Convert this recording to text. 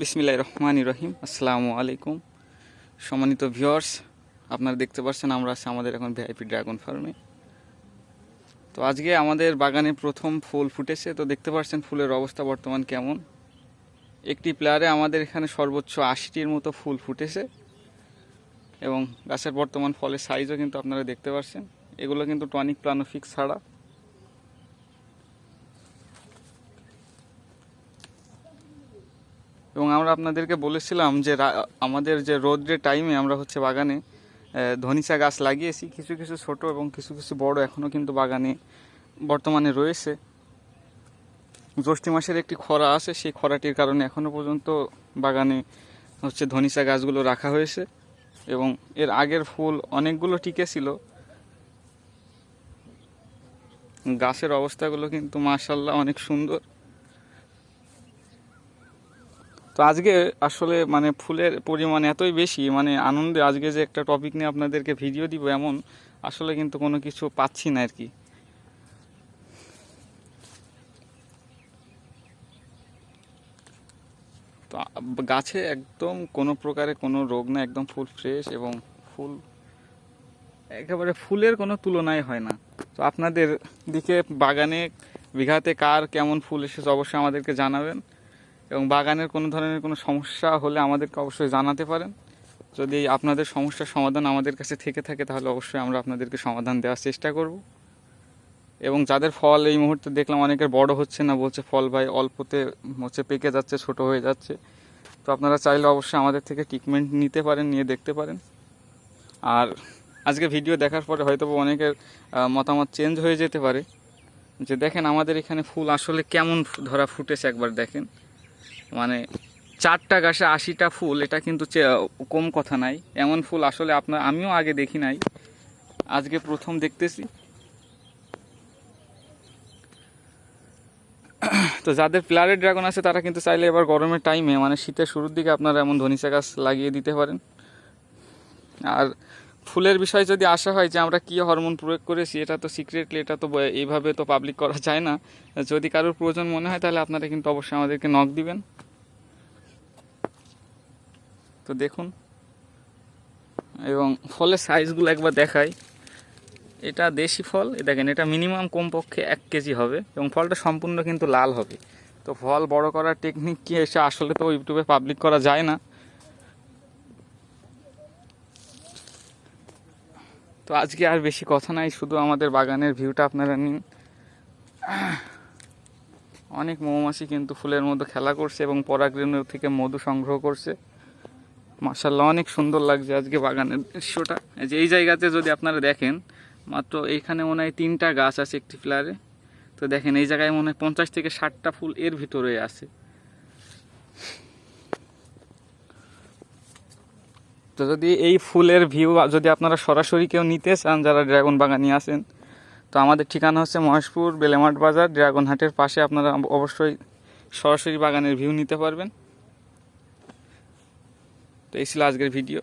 বিসমিল্লাহ রহমান রহিম। আসসালামু আলাইকুম। সম্মানিত ভিউয়ার্স, আপনারা দেখতে পাচ্ছেন আমরা আছি আমাদের এখন ভিআইপি ড্রাগন ফার্মে। তো আজকে আমাদের বাগানে প্রথম ফুল ফুটেছে। তো দেখতে পাচ্ছেন ফুলের অবস্থা বর্তমান কেমন। একটি প্লেয়ারে আমাদের এখানে সর্বোচ্চ আশিটির মতো ফুল ফুটেছে। এবং গাছের বর্তমান ফলের সাইজও কিন্তু আপনারা দেখতে পাচ্ছেন। এগুলো কিন্তু টনিক প্লানোফিক্স ছাড়া এবং আমরা আপনাদেরকে বলেছিলাম যে আমাদের যে রোদ্রের টাইমে আমরা হচ্ছে বাগানে ধনিচা গাছ লাগিয়েছি। কিছু কিছু ছোট এবং কিছু কিছু বড় এখনও কিন্তু বাগানে, বর্তমানে রয়েছে। জ্যৈষ্ঠী মাসের একটি খরা আছে, সেই খরাটির কারণে এখনও পর্যন্ত বাগানে হচ্ছে ধনিচা গাছগুলো রাখা হয়েছে এবং এর আগের ফুল অনেকগুলো টিকে ছিল গাছের অবস্থাগুলো কিন্তু মাশাল্লাহ অনেক সুন্দর। তো আজকে আসলে মানে ফুলের পরিমাণ এতই বেশি মানে আনন্দে আজকে যে একটা টপিক নিয়ে আপনাদেরকে ভিডিও দিব এমন, আসলে কিন্তু কোনো কিছু পাচ্ছি না আর কি তো গাছে একদম কোনো প্রকারে কোনো রোগ না, একদম ফুল ফ্রেশ এবং ফুল একেবারে ফুলের কোনো তুলনাই হয় না। তো আপনাদের দিকে বাগানে, বিঘাতে কার কেমন ফুল এসেছে অবশ্যই আমাদেরকে জানাবেন। এবং বাগানের কোনো ধরনের কোনো সমস্যা হলে আমাদেরকে অবশ্যই জানাতে পারেন। যদি আপনাদের সমস্যার সমাধান আমাদের কাছে থেকে থাকে, তাহলে অবশ্যই আমরা আপনাদেরকে সমাধান দেওয়ার চেষ্টা করব। এবং যাদের ফল এই মুহূর্তে দেখলাম অনেকের বড় হচ্ছে না, বলছে, ফল ভাই অল্পতে হচ্ছে, পেকে যাচ্ছে, ছোট হয়ে যাচ্ছে। তো আপনারা চাইলে অবশ্যই আমাদের থেকে ট্রিটমেন্ট নিতে পারেন, নিয়ে দেখতে পারেন। আর আজকে ভিডিও দেখার পরে হয়তো অনেকের মতামত চেঞ্জ হয়ে যেতে পারে। যে দেখেন আমাদের এখানে ফুল আসলে কেমন ধরা ফুটেছে একবার দেখেন। মানে চারটা গাছে আশিটা ফুল, এটা কিন্তু কম কথা নাই। এমন ফুল আসলে আপনার, আমিও আগে দেখি নাই। আজকে প্রথম দেখতেছি। তো যাদের প্লারের ড্রাগন আছে, তারা কিন্তু চাইলে এবার গরমের টাইমে মানে শীতের শুরুর দিকে আপনারা এমন ধনিচা গাছ লাগিয়ে দিতে পারেন। আর ফুলের বিষয় যদি আসা হয় যে আমরা কী হরমোন প্রয়োগ করেছি, এটা তো সিক্রেটলি এটা তো এইভাবে তো পাবলিক করা যায় না। যদি কারোর প্রয়োজন মনে হয়, তাহলে আপনারা কিন্তু অবশ্যই আমাদেরকে নক দিবেন। তো দেখুন। এবং ফলের সাইজগুলো একবার দেখাই। এটা দেশি ফল দেখেন, এটা মিনিমাম কমপক্ষে এক কেজি হবে এবং ফলটা সম্পূর্ণ কিন্তু লাল হবে। তো ফল বড় করার টেকনিক কি এসে আসলে তো ইউটিউবে পাবলিক করা যায় না। তো আজকে আর বেশি কথা নাই, শুধু আমাদের বাগানের ভিউটা আপনারা নিন। অনেক মৌমাছি কিন্তু ফুলের মধ্যে খেলা করছে এবং পরাগরেণু থেকে মধু সংগ্রহ করছে। মার্শাল্লাহ অনেক সুন্দর লাগছে আজকে বাগানের দৃশ্যটা। যে এই জায়গাতে যদি আপনারা দেখেন, মাত্র এইখানে মনে হয় তিনটা গাছ আছে একটি ফ্লারে তো দেখেন, এই জায়গায় মনে হয় পঞ্চাশ থেকে ষাটটা ফুল এর ভিতরে আছে। তো যদি এই ফুলের ভিউ, যদি আপনারা সরাসরি কেউ নিতে চান, যারা ড্রাগন বাগানি আছেন, তো আমাদের ঠিকানা হচ্ছে মহেশপুর বেলেমাট বাজার। ড্রাগন হাটের পাশে আপনারা অবশ্যই সরাসরি বাগানের ভিউ নিতে পারবেন। তো এই ছিল আজকের ভিডিও।